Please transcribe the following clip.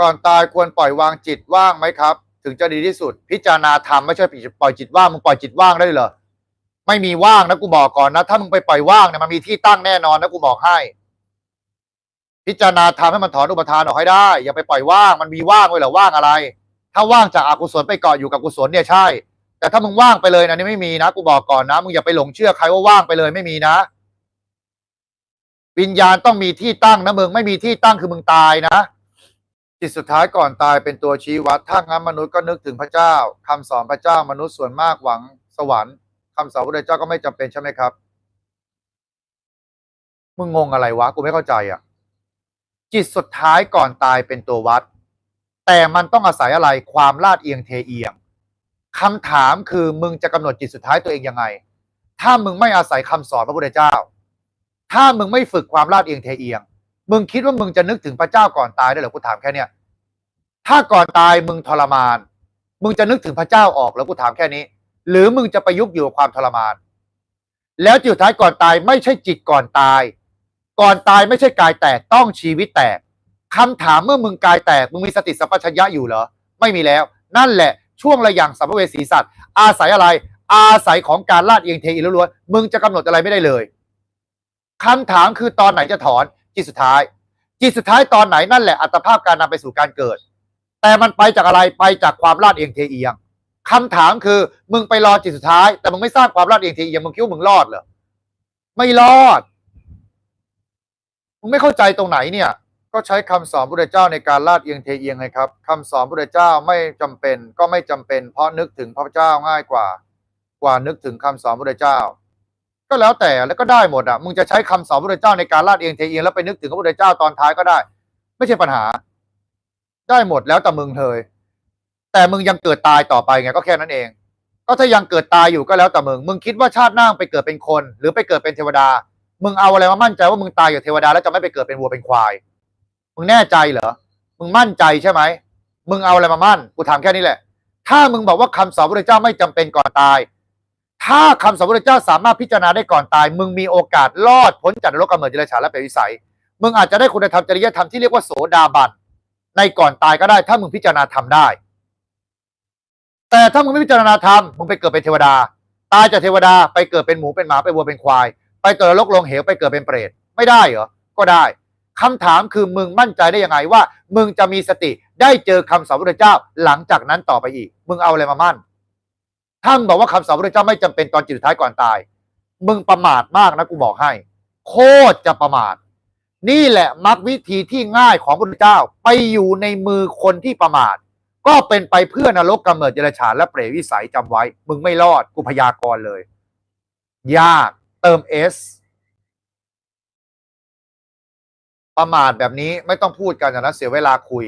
ก่อนตายควรปล่อยวางจิตว่างไหมครับ ถึงจะดีที่สุด พิจารณาธรรมไม่ใช่ปล่อยจิตว่างมึงปล่อยจิตว่างได้เหรอไม่มีว่างนะกูบอกก่อนนะถ้ามึงไปปล่อยว่างเนี่ยมันมีที่ตั้งแน่นอนนะกูบอกให้ พิจารณาธรรมให้มันถอนอุปทานออกให้ได้ อย่าไปปล่อยว่างมันมีว่างไว้เหรอว่างอะไร ถ้าว่างจากอกุศลไปเกาะอยู่กับกุศลเนี่ยใช่ แต่ถ้ามึงว่างไปเลยนะนี่ไม่มีนะกูบอกก่อนนะมึงอย่าไปหลงเชื่อใครว่าว่างไปเลยไม่มีนะวิญญาณต้องมีที่ตั้งนะมึงไม่มีที่ตั้งคือมึงตายนะ จิตสุดท้ายก่อนตายเป็นตัวชี้วัด ถ้างั้นมนุษย์ก็นึกถึงพระเจ้าคำสอนพระเจ้ามนุษย์ส่วนมากหวังสวรรค์คำสอนพระเจ้าก็ไม่จำเป็นใช่ไหมครับ มึงงงอะไรวะ กูไม่เข้าใจอะ จิตสุดท้ายก่อนตายเป็นตัววัด แต่มันต้องอาศัยอะไร ความลาดเอียงเทเอียงคำถามคือมึงจะกำหนดจิตสุดท้ายตัวเองยังไง ถ้ามึงไม่อาศัยคำสอนพระพุทธเจ้า ถ้ามึงไม่ฝึกความลาดเอียงเทเอียง มึงคิดว่ามึงจะนึกถึงพระเจ้าก่อนตายได้เหรอกูถามแค่เนี้ยถ้าก่อนตายมึงทรมาน มึงจะนึกถึงพระเจ้าออกแล้วกูถามแค่นี้ หรือมึงจะไปยุกอยู่กับความทรมาน แล้วจุดท้ายก่อนตายไม่ใช่จิตก่อนตาย ก่อนตายไม่ใช่กายแตกต้องชีวิตแตกคำถามเมื่อมึงกายแตกมึงมีสติสัมปชัญญะอยู่เหรอ ไม่มีแล้ว นั่นแหละช่วงระย่างสัมภเวสีสัตว์ อาศัยอะไร อาศัยของการลาดเอียงเทอีล้วนมึงจะกำหนดอะไรไม่ได้เลยคำถามคือตอนไหนจะถอน จิตสุดท้าย จิตสุดท้ายตอนไหนนั่นแหละอัตภาพการนำไปสู่การเกิด แต่มันไปจากอะไรไปจากความลาดเอียงเทเอียงคำถามคือมึงไปรอจิตสุดท้าย แต่มึงไม่สร้างความลาดเอียงเทเอียงมึงคิดว่ามึงรอดเหรอไม่รอดมึงไม่เข้าใจตรงไหนเนี่ย ก็ใช้คำสอนพระเจ้าในการลาดเอียงเทเอียงไงครับคำสอนพระเจ้าไม่จำเป็น ก็ไม่จำเป็น เพราะนึกถึงพระเจ้าง่ายกว่า กว่านึกถึงคำสอนพระเจ้า ก็แล้วแต่แล้วก็ได้หมดอะมึงจะใช้คำสอนพระเจ้าในการลาดเอียงเทเอียงแล้วไปนึกถึงพระพุทธเจ้าตอนท้ายก็ได้ ไม่ใช่ปัญหา ได้หมดแล้วแต่มึงเธอแต่มึงยังเกิดตายต่อไปไงก็แค่นั้นเอง ก็ถ้ายังเกิดตายอยู่ก็แล้วแต่มึง มึงคิดว่าชาติหน้าไปเกิดเป็นคน หรือไปเกิดเป็นเทวดา มึงเอาอะไรมามั่นใจว่ามึงตายอยู่เทวดาแล้วจะไม่ไปเกิดเป็นวัวเป็นควาย มึงแน่ใจเหรอ มึงมั่นใจใช่ไหม มึงเอาอะไรมามั่น กูถามแค่นี้แหละ ถ้ามึงบอกว่าคำสอนพระเจ้าไม่จำเป็นก่อนตาย ถ้าคำสอนพระเจ้าสามารถพิจารณาได้ก่อนตาย มึงมีโอกาสรอดพ้นจากนรกกำเนิดเดรัจฉานและเปรตวิสัย มึงอาจจะได้คุณธรรมจริยธรรมที่เรียกว่าโสดาบันในก่อนตายก็ได้ ถ้ามึงพิจารณาทำได้ แต่ถ้ามึงไม่พิจารณาทำมึงไปเกิดเป็นเทวดา ตายจากเทวดาไปเกิดเป็นหมูเป็นหมาไปวัวเป็นควาย ไปเกิดนรกลงเหวไปเกิดเป็นเปรตไม่ได้เหรอก็ได้คำถามคือมึงมั่นใจได้ยังไงว่า มึงจะมีสติได้เจอคำสอนพระเจ้าหลังจากนั้นต่อไปอีก มึงเอาอะไรมามั่น ถ้ามึงบอกว่าคำสอนพระเจ้าไม่จำเป็นตอนจิตสุดท้ายก่อนตาย มึงประมาทมากนะกูบอกให้ โคตรจะประมาท นี่แหละมักวิธีที่ง่ายของพระเจ้าไปอยู่ในมือคนที่ประมาท ก็เป็นไปเพื่อนรกกำเนิดเดรัจฉานและเปรตวิสัยจำไว้ มึงไม่รอดกูพยากรณ์เลย ยากเติมเอสประมาทแบบนี้ไม่ต้องพูดกันนะเสียเวลาคุย